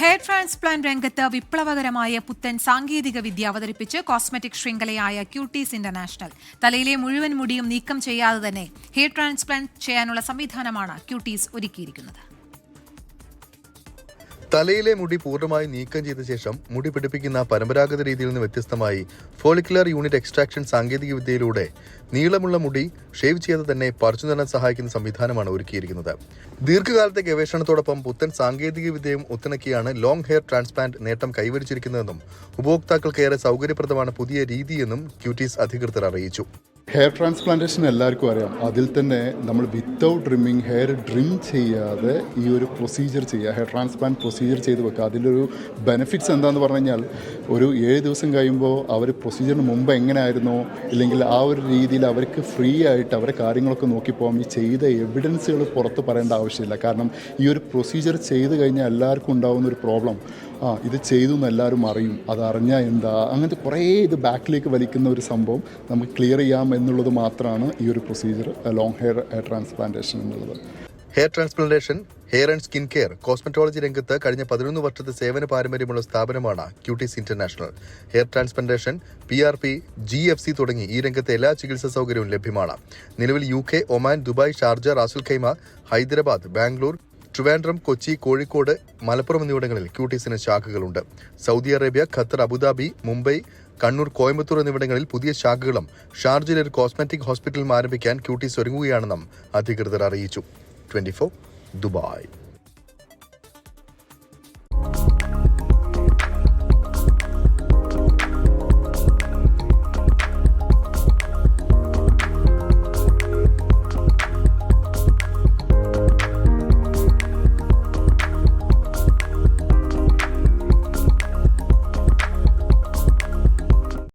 Hair transplant രംഗത്ത് വിപ്ലവകരമായ പുത്തൻ സാങ്കേതിക വിദ്യ അവതരിപ്പിച്ച് കോസ്മെറ്റിക് ശൃംഖലയായ ക്യൂട്ടീസ് ഇന്റർനാഷണൽ തലയിലെ മുഴുവൻ മുടിയും നീക്കം ചെയ്യാതെ തന്നെ ഹെയർ ട്രാൻസ്പ്ലാന്റ് ചെയ്യാനുള്ള സംവിധാനമാണ് ക്യൂട്ടീസ് ഒരുക്കിയിരിക്കുന്നത്. തലയിലെ മുടി പൂർണമായി നീക്കം ചെയ്ത ശേഷം മുടി പിടിപ്പിക്കുന്ന പരമ്പരാഗത രീതിയിൽ നിന്ന് വ്യത്യസ്തമായി ഫോളിക്കുലർ യൂണിറ്റ് എക്സ്ട്രാക്ഷൻ സാങ്കേതിക വിദ്യയിലൂടെ നീളമുള്ള മുടി ഷേവ് ചെയ്ത് തന്നെ പറിച്ചു നടാൻ സഹായിക്കുന്ന സംവിധാനമാണ് ഒരുക്കിയിരിക്കുന്നത്. ദീർഘകാലത്തെ ഗവേഷണത്തോടൊപ്പം പുത്തൻ സാങ്കേതിക വിദ്യയും ഒത്തിണക്കിയാണ് ലോങ് ഹെയർ ട്രാൻസ്പ്ലാന്റ് നേട്ടം കൈവരിച്ചിരിക്കുന്നതെന്നും ഉപഭോക്താക്കൾക്ക് ഏറെ സൗകര്യപ്രദമാണ് പുതിയ രീതിയെന്നും ക്യൂട്ടീസ് അധികൃതർ അറിയിച്ചു. ഹെയർ ട്രാൻസ്പ്ലാന്റേഷൻ എല്ലാവർക്കും അറിയാം. അതിൽ തന്നെ നമ്മൾ വിത്തൗട്ട് ഡ്രിമ്മിങ് ഹെയർ ഡ്രിം ചെയ്യാതെ ഈ ഒരു പ്രൊസീജിയർ ചെയ്യുക ഹെയർ ട്രാൻസ്പ്ലാന്റ് പ്രൊസീജിയർ ചെയ്ത് വെക്കുക. അതിലൊരു ബെനിഫിറ്റ്സ് എന്താണെന്ന് പറഞ്ഞു കഴിഞ്ഞാൽ ഒരു ഏഴ് ദിവസം കഴിയുമ്പോൾ അവർ പ്രൊസീജിയറിന് മുമ്പ് എങ്ങനെയായിരുന്നു ഇല്ലെങ്കിൽ ആ ഒരു രീതിയിൽ അവർക്ക് ഫ്രീ ആയിട്ട് അവരെ കാര്യങ്ങളൊക്കെ നോക്കിപ്പോകാം ഈ ചെയ്ത എവിഡൻസുകൾ പുറത്ത് പറയേണ്ട ആവശ്യമില്ല. കാരണം ഈ ഒരു പ്രൊസീജിയർ ചെയ്ത് കഴിഞ്ഞാൽ എല്ലാവർക്കും ഉണ്ടാകുന്ന ഒരു പ്രോബ്ലം ആ ഇത് ചെയ്തു എന്ന് എല്ലാവരും അറിയും. അതറിഞ്ഞാൽ എന്താ? അങ്ങനത്തെ കുറേ ഇത് ബാക്കിലേക്ക് വലിക്കുന്ന ഒരു സംഭവം നമുക്ക് ക്ലിയർ ചെയ്യാം എന്നുള്ളത് മാത്രമാണ് ഈ ഒരു പ്രൊസീജിയർ ലോങ് ഹെയർ ട്രാൻസ്പ്ലാന്റേഷൻ എന്നുള്ളത്. Hair transplantation hair and skin care cosmetology രംഗത്ത് കഴിഞ്ഞ പതിനൊന്ന് വർഷത്തെ സേവന പാരമ്പര്യമുള്ള സ്ഥാപനമാണ് Cuties international hair transplantation P R P G F C തുടങ്ങി ഈ രംഗത്തെ എല്ലാ ചികിത്സാ സൗകര്യവും ലഭ്യമാണ്. നിലവിൽ U K Oman Dubai Sharjah Ras al Khaimah Hyderabad Bangalore Trivandrum Kochi Kozhikode Malappuram എന്നിവിടങ്ങളിൽ ക്യൂട്ടീസിന് ശാഖകളുണ്ട്. Saudi Arabia Qatar Abu Dhabi Mumbai Kannur Coimbatore എന്നിവിടങ്ങളിൽ പുതിയ ശാഖകളും ഷാർജയിലെ ഒരു കോസ്മെറ്റിക് ഹോസ്പിറ്റലും ആരംഭിക്കാൻ ക്യൂട്ടീസ് ഒരുങ്ങുകയാണെന്നും അധികൃതർ അറിയിച്ചു. Twenty Dubai.